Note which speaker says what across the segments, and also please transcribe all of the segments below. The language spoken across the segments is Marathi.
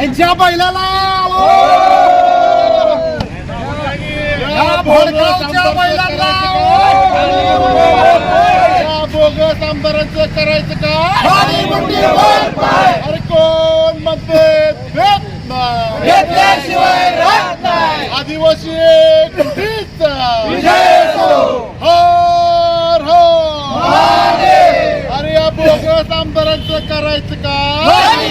Speaker 1: यांच्या बैलाला बोगस आमदारांचं करायचं काय अरे कोण म्हणते भेट नाही. आदिवासी एकटीच हर हर अरे या बोगस आमदारांचं करायचं अरे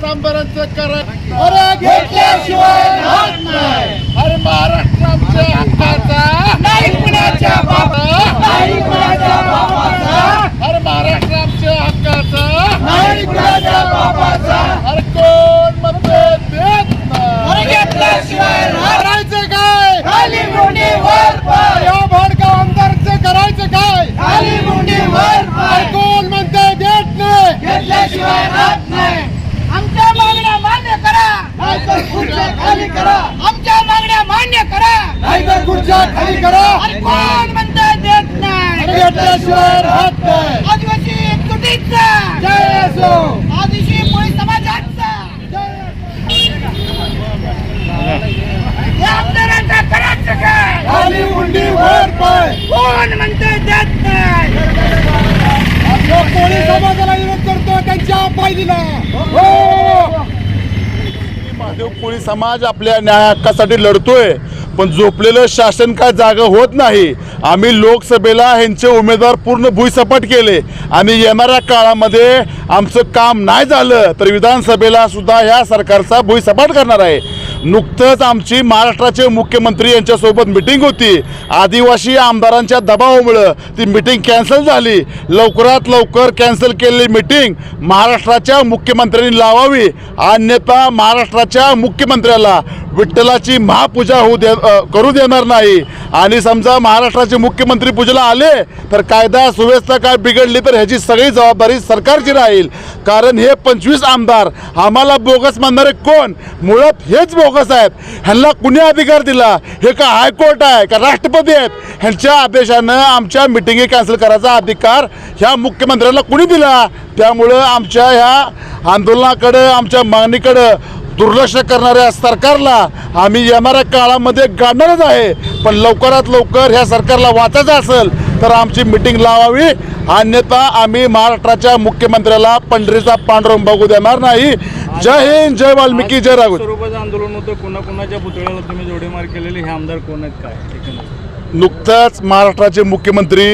Speaker 1: या करा आमदारांचं करायचं अरे घेतल्याशिवाय राहत नाही अरे महाराष्ट्र आमच्या हक्काचा
Speaker 2: नाही कुणाच्या बापाचा, नाही कुणाच्या बापाचा,
Speaker 1: अरे महाराष्ट्र आमच्या हक्काचा
Speaker 2: नाही कुणाच्या बापाचा.
Speaker 1: अरे कोण म्हणते देत
Speaker 2: अरे
Speaker 1: नाही
Speaker 2: घेतल्याशिवाय राहत
Speaker 1: करायचं काय
Speaker 2: खाली मुंडी वर पाय
Speaker 1: या भडगाव आमदारचं करायचं काय
Speaker 2: खाली मुंडी वर पाय
Speaker 1: अरे कोण म्हणते देत नाही
Speaker 2: घेतल्याशिवाय राहत नाही आमच्या मागण्या मान्य करा नाहीतर खुर्च्या खाली करा। आमच्या मागण्या मान्य करा।
Speaker 1: नाहीतर खुर्च्या खाली करा।
Speaker 2: कोण म्हणतं देत नाही?
Speaker 1: घेतल्याशिवाय राहत नाही।
Speaker 2: आदिवासी एकजुटीचा
Speaker 1: जय असो।
Speaker 2: आदिवासी कोळी समाजाचा। आमदारांचा करायचं काय
Speaker 1: खाली मुंडी वर पाय।
Speaker 2: कोण म्हणतं देत नाही?
Speaker 1: कोणी समाजाला विरोध करतो त्यांच्या पायदीला हो! महादेव कोळी समाज आपल्या न्याय हक्कासाठी लढतोय. पण झोपलेलं शासन काय जागा होत नाही. आम्ही लोकसभेला ह्यांचे उमेदवार पूर्ण भुईसपाट केले. आणि येणाऱ्या काळामध्ये आमचं काम नाही झालं तर विधानसभेला सुद्धा ह्या सरकारचा भुईसपाट करणार आहे. नुकतंच आमची महाराष्ट्राचे मुख्यमंत्री यांच्यासोबत मिटिंग होती. आदिवासी आमदारांच्या दबावामुळं ती मिटिंग कॅन्सल झाली. लवकरात लवकर कॅन्सल केलेली मिटिंग महाराष्ट्राच्या मुख्यमंत्र्यांनी लावावी. अन्यथा महाराष्ट्राच्या मुख्यमंत्र्याला विठ्ठलाची महापूजा होऊ दे करू देणार नाही. आणि समजा महाराष्ट्राचे मुख्यमंत्री पूजेला आले तर कायदा सुव्यवस्था काय बिघडली तर ह्याची सगळी जबाबदारी सरकारची राहील. कारण हे पंचवीस आमदार आम्हाला बोगस मानणारे कोण? मुळात हेच बोगस ह्यांना कुणी अधिकार दिला? हे का हायकोर्ट आहे का राष्ट्रपती आहेत? ह्यांच्या आदेशानं आमच्या मिटिंगी कॅन्सल करायचा अधिकार ह्या मुख्यमंत्र्यांना कुणी दिला? त्यामुळं आमच्या ह्या आंदोलनाकडं आमच्या मागणीकडं दुर्लक्ष करणाऱ्या सरकारला आम्ही येणाऱ्या काळामध्ये गाडणारच आहे. पण लवकरात लवकर ह्या सरकारला वाचायचं असेल तर आमची मिटिंग लावावी. अन्यथा आम्ही महाराष्ट्राच्या मुख्यमंत्र्याला पंढरीचा पांडुरंग बघू देणार नाही. जय हिंद जय वाल्मिकी जय राघव.
Speaker 3: स्वरूपाचं कोणाकोणाच्या पुतळ्याला तुम्ही जोडेमार केलेले हे आमदार कोण आहेत काय? एकंदरीत.
Speaker 1: नुकताच महाराष्ट्राचे मुख्यमंत्री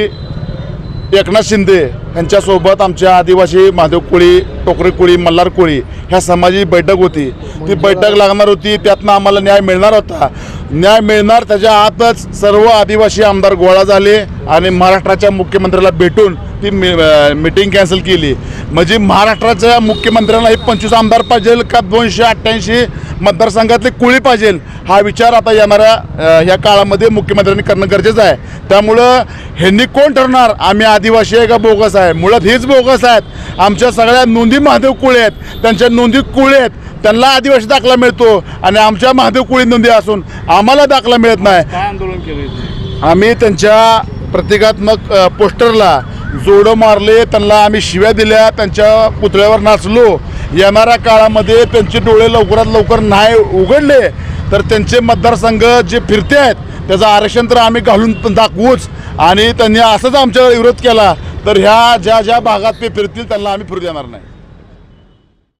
Speaker 1: एकनाथ शिंदे यांच्यासोबत आमच्या आदिवासी महादेव कोळी टोकरे कोळी मल्हार कोळी ह्या समाजाची बैठक होती. ती बैठक लागणार होती त्यातनं आम्हाला न्याय मिळणार होता. न्याय मिळणार त्याच्या आतच सर्व आदिवासी आमदार गोळा झाले आणि महाराष्ट्राच्या मुख्यमंत्र्याला भेटून ती मी मिटिंग कॅन्सल केली. म्हणजे महाराष्ट्राच्या मुख्यमंत्र्यांना हे पंचवीस आमदार पाहिजे का दोनशे अठ्ठ्याऐंशी मतदारसंघातले कुळी पाहिजे? हा विचार आता येणाऱ्या ह्या काळामध्ये मुख्यमंत्र्यांनी करणं गरजेचं आहे. त्यामुळं ह्यांनी कोण ठरणार? आम्ही आदिवासी आहे का बोगस आहे? मुळात हेच बोगस आहेत. आमच्या सगळ्या नोंदी महादेव कुळे आहेत. त्यांच्या नोंदी कुळे आहेत. त्यांना आदिवासी दाखला मिळतो आणि आमच्या महादेव कुळी नोंदी असून आम्हाला दाखला मिळत नाही.
Speaker 3: काय आंदोलन केलं
Speaker 1: आम्ही त्यांच्या प्रतिकात्मक अ, पोस्टरला जोडं मारले त्यांना आम्ही शिव्या दिल्या त्यांच्या पुतळ्यावर नाचलो. येणाऱ्या काळामध्ये त्यांचे डोळे लवकरात लवकर नाही उघडले तर त्यांचे मतदारसंघ जे फिरते आहेत त्याचं आरक्षण तर आम्ही घालून पण दाखवूच. आणि त्यांनी असंच आमच्यावर विरोध केला तर ह्या ज्या ज्या भागात ते फिरतील त्यांना आम्ही फिरू देणार नाही.